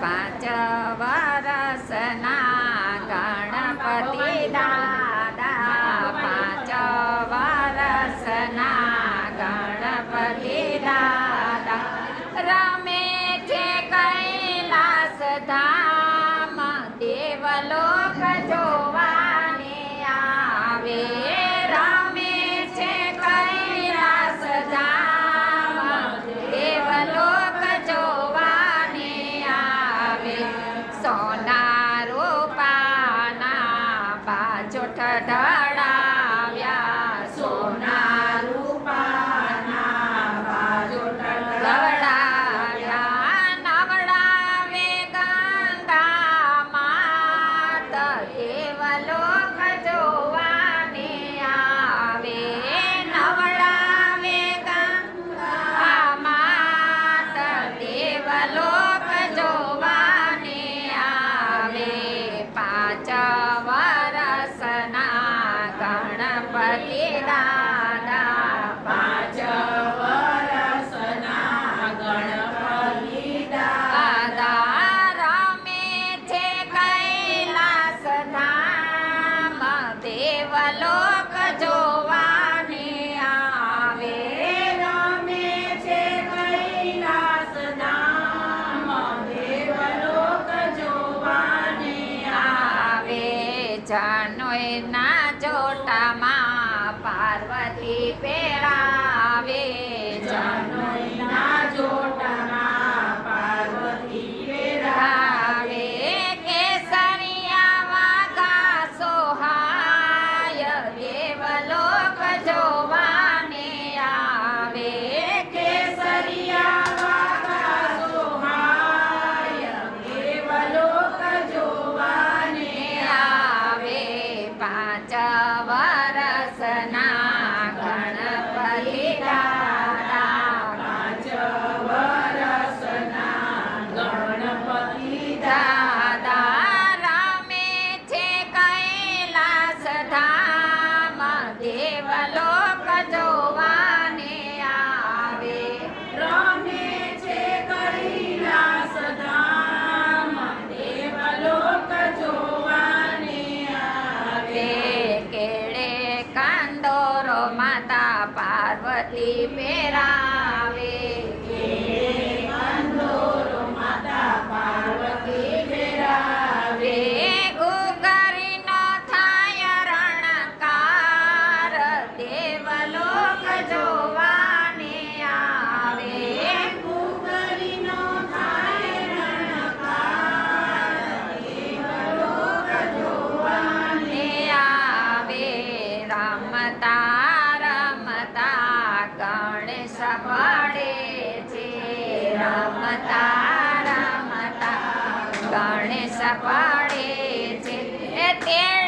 પાંચ વરસના ગણપતિ દાદા પાંચ વરસના ગણપતિ દાદા રમે છે કૈલાસ ધામ સાચાવા તકલીફે રા કારણે સપાડે છે. તેણ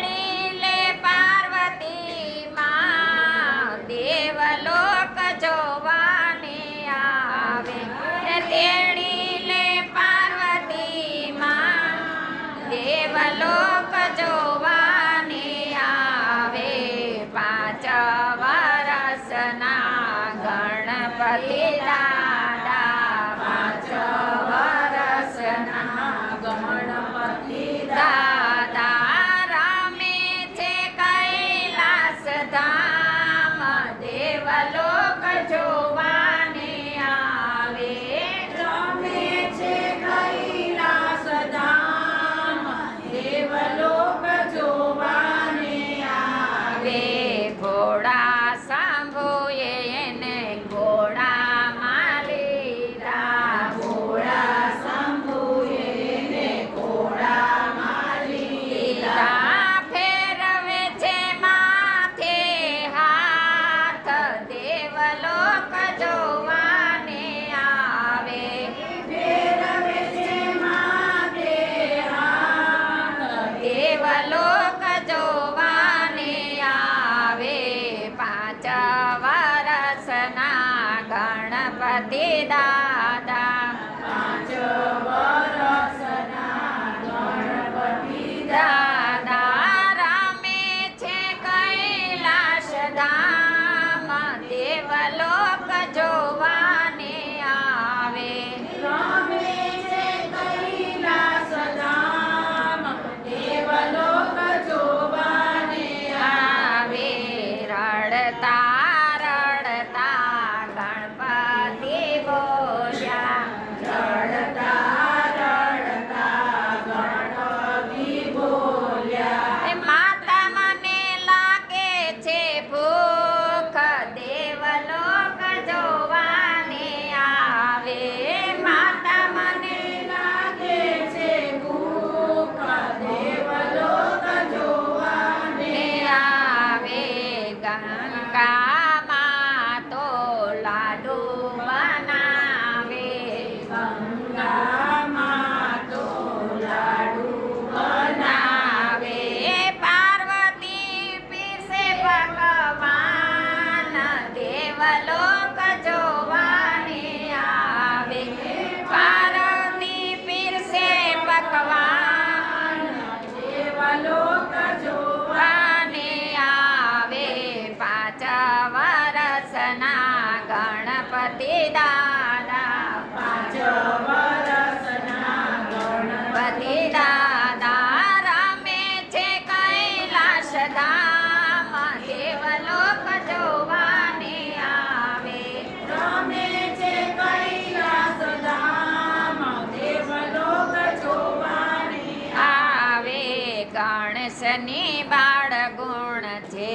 દાદા પાંચ વરસના ગણપતિ છે કૈલાશ ધામ દેવલોક જોવાને જોવાને આવે રડતા ગણેશની બાળ ગુણ જે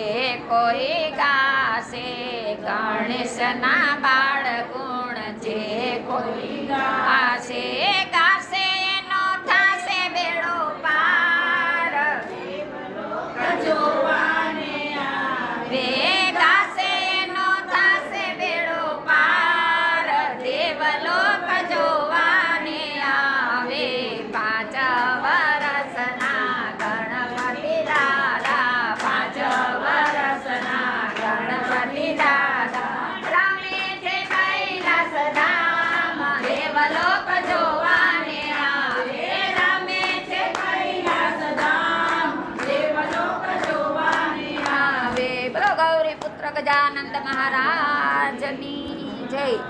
કોઈ ગાશે ગણેશના બાળ ગુણ જે કોઈ ગાશે. ગજાનંદ મહારાજની જય.